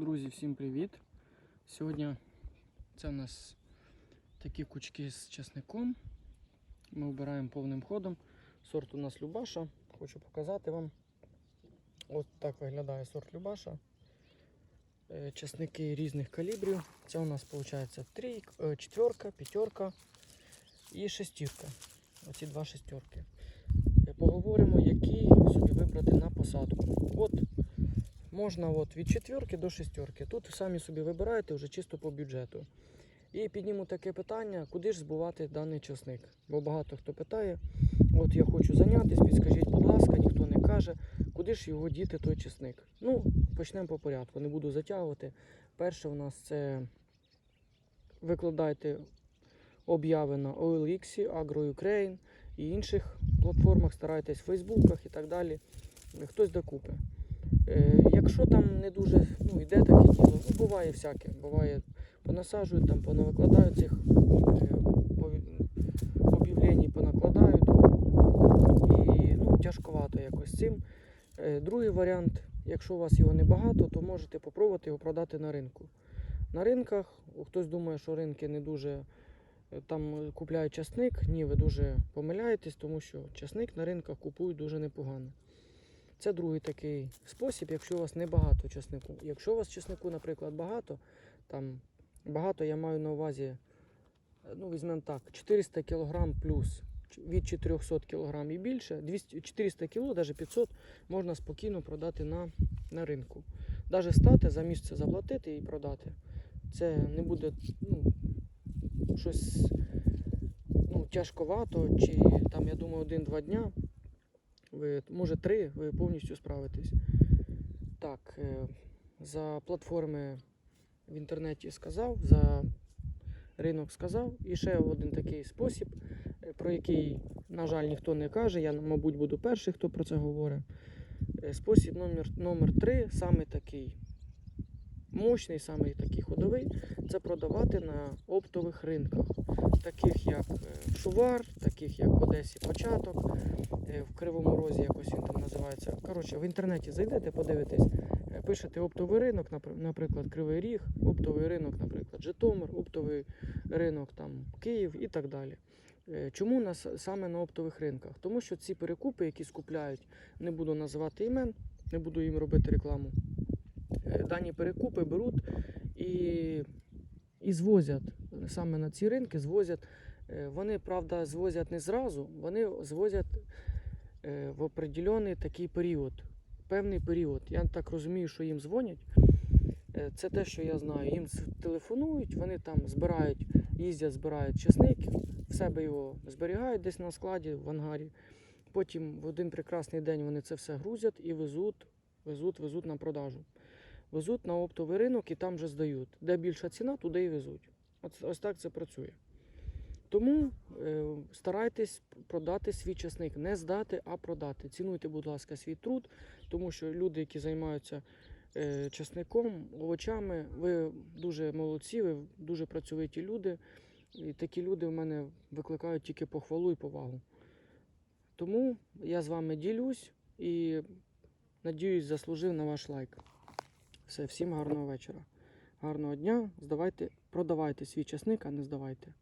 Друзі, всім привіт! Сьогодні це у нас такі кучки з часником. Ми вбираємо повним ходом. Сорт у нас Любаша. Хочу показати вам. Ось так виглядає сорт Любаша. Е, Часники різних калібрів. Це у нас виходить трійка, е, четверка, п'ятерка і шестірка. Оці два шестерки. Е, Поговоримо, які собі вибрати на посадку. От можна от від четверки до шестерки. Тут самі собі вибираєте вже чисто по бюджету. І підніму таке питання, куди ж збувати даний часник. Бо багато хто питає, от я хочу зайнятися, підскажіть, будь ласка, ніхто не каже, куди ж його діти той часник. Ну, почнемо по порядку, не буду затягувати. Перше у нас це викладайте обяви на OLX, AgroUkraine і інших платформах, старайтесь в Фейсбуках і так далі. Хтось докупи. Якщо там не дуже ну, йде таке діло, ну буває всяке. Буває, понасаджують, там понавикладають цих е, об'явлень, понакладають. І ну, тяжковато якось цим. Е, другий варіант, якщо у вас його небагато, то можете попробувати його продати на ринку. На ринках, хтось думає, що ринки не дуже е, там купляють часник. Ні, ви дуже помиляєтесь, тому що часник на ринках купують дуже непогано. Це другий такий спосіб, якщо у вас небагато часнику. Якщо у вас часнику, наприклад, багато, там багато я маю на увазі, е, ну, візьмемо так, 400 кг плюс від 400 кг і більше, 200, 400 кг, навіть 500 можна спокійно продати на, на ринку. Навіть стати за місце заплатити і продати. Це не буде ну, щось ну, тяжковато, чи там, я думаю, один-два дня ви, може три, ви повністю справитесь. Так, е, за платформи в інтернеті сказав, за ринок сказав. І ще один такий спосіб, е, про який, на жаль, ніхто не каже. Я, мабуть, буду перший, хто про це говорить. Е, Спосіб номер, номер три, саме такий мощний, саме такий ходовий, це продавати на оптових ринках, таких як Шувар, таких як в Одесі Початок, в Кривому Розі якось він там називається. Коротше, в інтернеті зайдете, подивитесь, е, пишете оптовий ринок, наприклад, Кривий Ріг, оптовий ринок, наприклад, Житомир, оптовий ринок там Київ і так далі. Е, Чому нас саме на оптових ринках? Тому що ці перекупи, які скупляють, не буду називати імен, не буду їм робити рекламу. Е, Дані перекупи беруть і, і звозять саме на ці ринки, звозять. Е, Вони, правда, звозять не зразу, вони звозять е, в определений такий період, певний період. Я так розумію, що їм дзвонять. Е, Це те, що я знаю. Їм телефонують, вони там збирають, їздять, збирають часник, в себе його зберігають десь на складі в ангарі. Потім в один прекрасний день вони це все грузять і везуть, везуть, везуть на продажу. Везуть на оптовий ринок і там вже здають. Де більша ціна, туди і везуть. Ось, ось так це працює. Тому е, старайтесь продати свій часник, не здати, а продати. Цінуйте, будь ласка, свій труд, тому що люди, які займаються е, часником, овочами, ви дуже молодці, ви дуже працьовиті люди. І такі люди в мене викликають тільки похвалу і повагу. Тому я з вами ділюсь і надіюсь, заслужив на ваш лайк. Все, всім гарного вечора. Гарного дня. Здавайте, продавайте свій часник, а не здавайте.